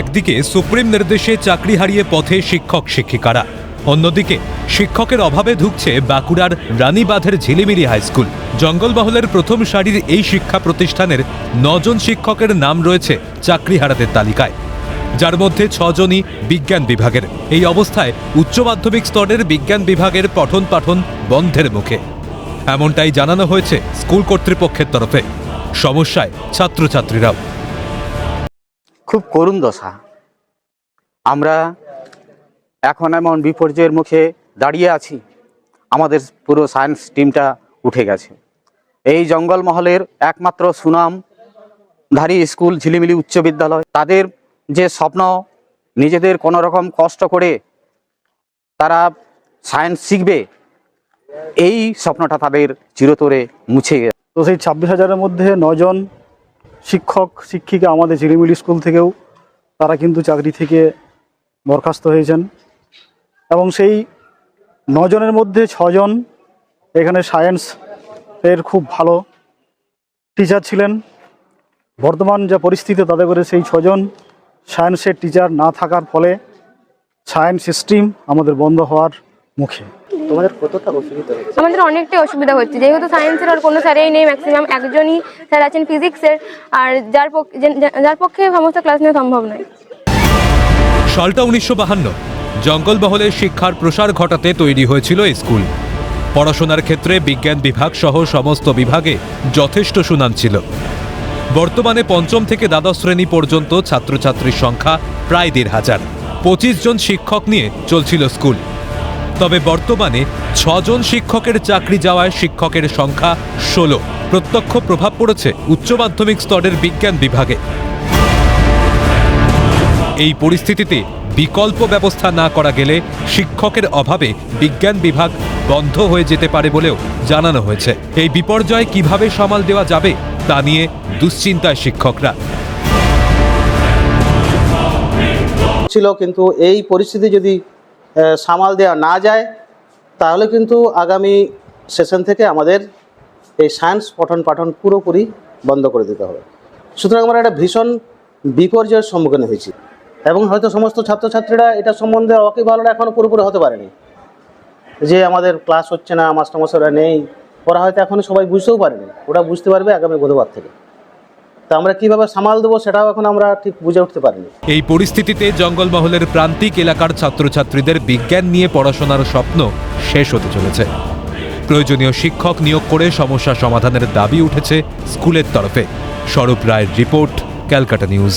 একদিকে সুপ্রিম নির্দেশে চাকরি হারিয়ে পথে শিক্ষক শিক্ষিকারা, অন্যদিকে শিক্ষকের অভাবে ঢুকছে বাঁকুড়ার রানীবাঁধের ঝিলিমিলি হাই স্কুল। জঙ্গলমহলের প্রথম সারির এই শিক্ষা প্রতিষ্ঠানের নজন শিক্ষকের নাম রয়েছে চাকরি হারাদের তালিকায়। যার মধ্যে ছজনই বিজ্ঞান বিভাগের। এই অবস্থায় উচ্চ মাধ্যমিক স্তরের বিজ্ঞান বিভাগের পঠন পাঠন বন্ধের মুখে। এমনটাই জানানো হয়েছে স্কুল কর্তৃপক্ষের তরফে। সমস্যায় ছাত্রছাত্রীরাও। খুব করুণ দশা। আমরা এখন এমন বিপর্যয়ের মুখে দাঁড়িয়ে আছি, আমাদের পুরো সায়েন্স টিমটা উঠে গেছে। এই জঙ্গলমহলের একমাত্র সুনামধারী স্কুল ঝিলিমিলি উচ্চ বিদ্যালয়, তাদের যে স্বপ্ন, নিজেদের কোনো রকম কষ্ট করে তারা সায়েন্স শিখবে, এই স্বপ্নটা তাদের চিরতরে মুছে গেছে। তো সেই ছাব্বিশ হাজারের মধ্যে নজন শিক্ষক, শিক্ষিকা আমাদের ঝিলিমিলি স্কুল থেকেও তারা কিন্তু চাকরি থেকে বরখাস্ত হয়েছেন। এবং সেই নজনের মধ্যে ছজন এখানে সায়েন্স এর খুব ভালো টিচার ছিলেন। বর্তমান যা পরিস্থিতি তাতে করে সেই ছজন সায়েন্সের টিচার না থাকার ফলে সায়েন্স স্ট্রিম আমাদের বন্ধ হওয়ার মুখে। তোমাদের কতটা অসুবিধা হচ্ছে আমাদের অনেকটাই অসুবিধা হচ্ছে। যেহেতু সায়েন্সের আর কোনো স্যারেই নেই ম্যাক্সিমাম একজনই স্যার আছেন ফিজিক্সের আর যার পক্ষে যার পক্ষে সমস্ত ক্লাস নেওয়া সম্ভব নয়। সালটা উনিশশো বাহান্ন। জঙ্গলমহলে শিক্ষার প্রসার ঘটাতে তৈরি হয়েছিল স্কুল। পড়াশোনার ক্ষেত্রে বিজ্ঞান বিভাগ সহ সমস্ত বিভাগে যথেষ্ট সুনাম ছিল। বর্তমানে পঞ্চম থেকে দ্বাদশ শ্রেণি পর্যন্ত ছাত্রছাত্রীর সংখ্যা প্রায় দেড় হাজার। পঁচিশ জন শিক্ষক নিয়ে চলছিল স্কুল। তবে বর্তমানে ছজন শিক্ষকের চাকরি যাওয়ায় শিক্ষকের সংখ্যা ষোলো। প্রত্যক্ষ প্রভাব পড়েছে উচ্চ মাধ্যমিক স্তরের বিজ্ঞান বিভাগে। এই পরিস্থিতিতে বিকল্প ব্যবস্থা না করা গেলে শিক্ষকের অভাবে বিজ্ঞান বিভাগ বন্ধ হয়ে যেতে পারে বলেও জানানো হয়েছে। এই বিপর্যয় কীভাবে সামাল দেওয়া যাবে তা নিয়ে দুশ্চিন্তায় শিক্ষকরা। ছিল, কিন্তু এই পরিস্থিতি যদি সামাল দেওয়া না যায়, তাহলে কিন্তু আগামী সেশন থেকে আমাদের এই সায়েন্স পঠন পাঠন পুরোপুরি বন্ধ করে দিতে হবে। সুতরাং আমরা একটা ভীষণ বিপর্যয়ের সম্মুখীন হয়েছি এবং হয়তো সমস্ত ছাত্রছাত্রীরা এটা সম্বন্ধে ওয়াকিবহালরা এখনও পুরোপুরি হতে পারেনি। যে আমাদের ক্লাস হচ্ছে না, মাস্টারমশাইরা নেই, ওরা হয়তো এখনও সবাই বুঝতেও পারেনি, ওরা বুঝতে পারবে আগামী বুধবার থেকে। তা আমরা কীভাবে সামাল দেবো সেটাও এখন আমরা ঠিক বুঝে উঠতে পারিনি। এই পরিস্থিতিতে জঙ্গলমহলের প্রান্তিক এলাকার ছাত্রছাত্রীদের বিজ্ঞান নিয়ে পড়াশোনার স্বপ্ন শেষ হতে চলেছে। প্রয়োজনীয় শিক্ষক নিয়োগ করে সমস্যা সমাধানের দাবি উঠেছে স্কুলের তরফে। স্বরূপ রায়ের রিপোর্ট, ক্যালকাটা নিউজ।